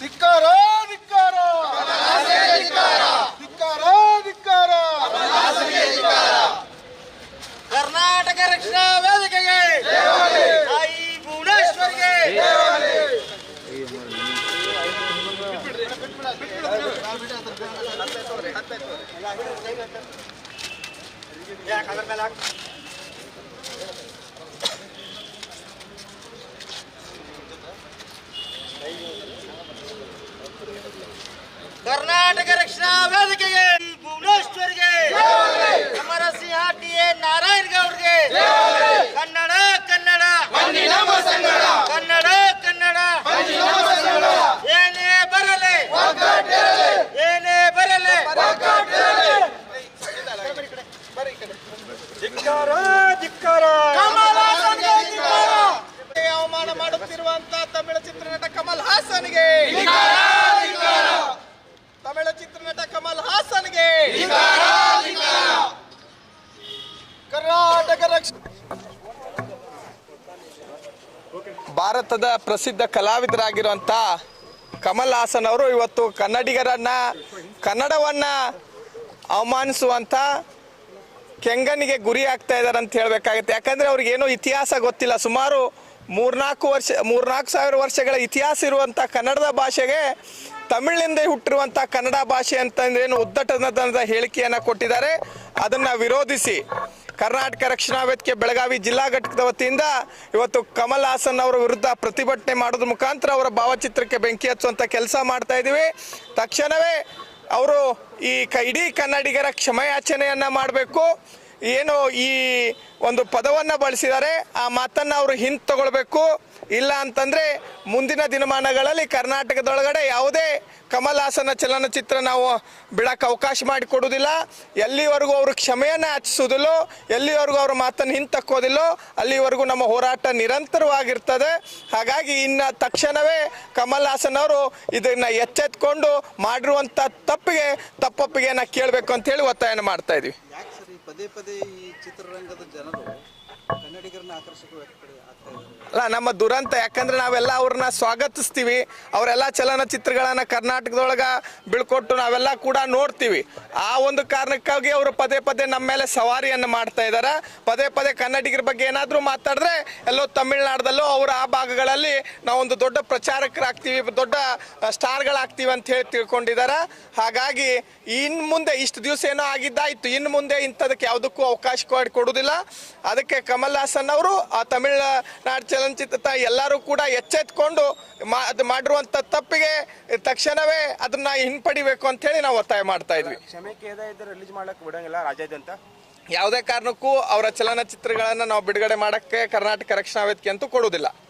ಧಿಕ್ಕಾರ ಧಿಕ್ಕಾರ ಧಿಕ್ಕಾರ ಕರ್ನಾಟಕ ರಕ್ಷಣಾ ವೇದಿಕೆಗೆ ತಾಯಿ ಭುವನೇಶ್ವರಿಗೆ. ಕರ್ನಾಟಕ ರಕ್ಷಣಾ ವೇದಿಕೆಗೆ ಭುವನೇಶ್ವರಿಗೆ ಅಮರ ಸಿಂಹ ಟಿ ಎ ನಾರಾಯಣ ಗೌಡ್ರಿಗೆ ಕನ್ನಡ ಕನ್ನಡ. ಕನ್ನಡ ಕನ್ನಡ. ಏನೇ ಬರಲಿ. ಏನೇ ಬರಲಿ. ಧಿಕ್ಕಾರ ಧಿಕ್ಕಾರ. ಭಾರತದ ಪ್ರಸಿದ್ಧ ಕಲಾವಿದರಾಗಿರುವಂಥ ಕಮಲ್ ಹಾಸನ್ ಅವರು ಇವತ್ತು ಕನ್ನಡಿಗರನ್ನ, ಕನ್ನಡವನ್ನ ಅವಮಾನಿಸುವಂಥ ಕೆಂಗನಿಗೆ ಗುರಿ ಆಗ್ತಾ ಇದ್ದಾರೆ ಅಂತ ಹೇಳಬೇಕಾಗುತ್ತೆ. ಯಾಕಂದ್ರೆ ಅವ್ರಿಗೆ ಏನೋ ಇತಿಹಾಸ ಗೊತ್ತಿಲ್ಲ. ಸುಮಾರು ಮೂರ್ನಾಲ್ಕು ವರ್ಷ, ಮೂರ್ನಾಲ್ಕು ಸಾವಿರ ವರ್ಷಗಳ ಇತಿಹಾಸ ಇರುವಂಥ ಕನ್ನಡದ ಭಾಷೆಗೆ ತಮಿಳಿನಿಂದ ಹುಟ್ಟಿರುವಂಥ ಕನ್ನಡ ಭಾಷೆ ಅಂತಂದ್ರೇನು ಉದ್ದಟನದ ಹೇಳಿಕೆಯನ್ನು ಕೊಟ್ಟಿದ್ದಾರೆ. ಅದನ್ನು ವಿರೋಧಿಸಿ ಕರ್ನಾಟಕ ರಕ್ಷಣಾ ವೇದಿಕೆ ಬೆಳಗಾವಿ ಜಿಲ್ಲಾ ಘಟಕದ ವತಿಯಿಂದ ಇವತ್ತು ಕಮಲ್ ಹಾಸನ್ ಅವರ ವಿರುದ್ಧ ಪ್ರತಿಭಟನೆ ಮಾಡೋದ್ರ ಮುಖಾಂತರ ಅವರ ಭಾವಚಿತ್ರಕ್ಕೆ ಬೆಂಕಿ ಹಚ್ಚುವಂಥ ಕೆಲಸ ಮಾಡ್ತಾ ಇದ್ದೀವಿ. ತಕ್ಷಣವೇ ಅವರು ಈ ಇಡೀ ಕನ್ನಡಿಗರ ಕ್ಷಮೆಯಾಚನೆಯನ್ನ ಮಾಡಬೇಕು. ಏನು ಈ ಒಂದು ಪದವನ್ನು ಬಳಸಿದ್ದಾರೆ ಆ ಮಾತನ್ನು ಅವರು ಹಿಂದೆ ತಗೊಳ್ಬೇಕು. ಇಲ್ಲ ಅಂತಂದ್ರೆ ಮುಂದಿನ ದಿನಮಾನಗಳಲ್ಲಿ ಕರ್ನಾಟಕದೊಳಗಡೆ ಯಾವುದೇ ಕಮಲ್ ಹಾಸನ ಚಲನಚಿತ್ರ ನಾವು ಬಿಡಕ್ಕೆ ಅವಕಾಶ ಮಾಡಿಕೊಡುವುದಿಲ್ಲ ಎಲ್ಲಿವರೆಗೂ ಅವರು ಕ್ಷಮೆಯನ್ನು ಯಾಚಿಸುವುದಿಲ್ಲೋ, ಎಲ್ಲಿವರೆಗೂ ಅವ್ರ ಮಾತನ್ನು ಹಿಂತಕ್ಕೋದಿಲ್ಲೋ ಅಲ್ಲಿವರೆಗೂ ನಮ್ಮ ಹೋರಾಟ ನಿರಂತರವಾಗಿರ್ತದೆ. ಹಾಗಾಗಿ ಇನ್ನು ತಕ್ಷಣವೇ ಕಮಲ್ ಹಾಸನ್ ಅವರು ಇದನ್ನ ಎಚ್ಚೆತ್ಕೊಂಡು ಮಾಡಿರುವಂಥ ತಪ್ಪಿಗೆ, ತಪ್ಪೊಪ್ಪಿಗೆಯನ್ನು ಕೇಳಬೇಕು ಅಂತ ಹೇಳಿ ಒತ್ತಾಯನ ಮಾಡ್ತಾ ಈ ಪದೇ ಈ ಚಿತ್ರರಂಗದ ಜನರು ಕನ್ನಡಿಗರನ್ನ ಅಲ್ಲ, ನಮ್ಮ ದುರಂತ ಯಾಕಂದ್ರೆ ನಾವೆಲ್ಲ ಅವ್ರನ್ನ ಸ್ವಾಗತಿಸ್ತೀವಿ. ಅವರೆಲ್ಲ ಚಲನಚಿತ್ರಗಳನ್ನ ಕರ್ನಾಟಕದೊಳಗ ಬಿಳ್ಕೊಟ್ಟು ನಾವೆಲ್ಲ ಕೂಡ ನೋಡ್ತೀವಿ. ಆ ಒಂದು ಕಾರಣಕ್ಕಾಗಿ ಅವರು ಪದೇ ಪದೇ ನಮ್ಮ ಮೇಲೆ ಸವಾರಿಯನ್ನು ಮಾಡ್ತಾ ಇದ್ದಾರೆ ಪದೇ ಪದೇ ಕನ್ನಡಿಗರ ಬಗ್ಗೆ ಏನಾದರೂ ಮಾತಾಡಿದ್ರೆ ಎಲ್ಲೋ ತಮಿಳ್ನಾಡದಲ್ಲೋ ಅವರು ಆ ಭಾಗಗಳಲ್ಲಿ ನಾವೊಂದು ದೊಡ್ಡ ಪ್ರಚಾರಕರಾಗ್ತೀವಿ, ದೊಡ್ಡ ಸ್ಟಾರ್ಗಳಾಗ್ತೀವಿ ಅಂತ ಹೇಳಿ ತಿಳ್ಕೊಂಡಿದ್ದಾರೆ ಹಾಗಾಗಿ ಇನ್ನು ಮುಂದೆ ಇಷ್ಟು ದಿವಸ ಏನೋ ಆಗಿದ್ದಾಯ್ತು ಇನ್ನು ಮುಂದೆ ಇಂಥದಕ್ಕೆ ಯಾವುದಕ್ಕೂ ಅವಕಾಶ ಕೊಡಿ ಕೊಡುವುದಿಲ್ಲ. ಅದಕ್ಕೆ ಕಮಲ್ ಹಾಸನ್ ಅವರು ಆ ತಮಿಳುನಾಡು ಚಲನಚಿತ್ರ ಎಲ್ಲರೂ ಕೂಡ ಎಚ್ಚೆತ್ಕೊಂಡು ಮಾ ಅದು ಮಾಡಿರುವಂಥ ತಪ್ಪಿಗೆ ತಕ್ಷಣವೇ ಅದನ್ನ ಹಿಂಪಡಿಬೇಕು ಅಂತ ಹೇಳಿ ನಾವು ಒತ್ತಾಯ ಮಾಡ್ತಾ ಇದ್ವಿ. ರಿಲೀಸ್ ಮಾಡಕ್ಕೆ ಬಿಡಂಗಿಲ್ಲ ರಾಜ್ಯಾದ್ಯಂತ? ಯಾವುದೇ ಕಾರಣಕ್ಕೂ ಅವರ ಚಲನಚಿತ್ರಗಳನ್ನು ನಾವು ಬಿಡುಗಡೆ ಮಾಡಕ್ಕೆ ಕರ್ನಾಟಕ ರಕ್ಷಣಾ ವೇದಿಕೆ ಅಂತೂ ಕೊಡುವುದಿಲ್ಲ.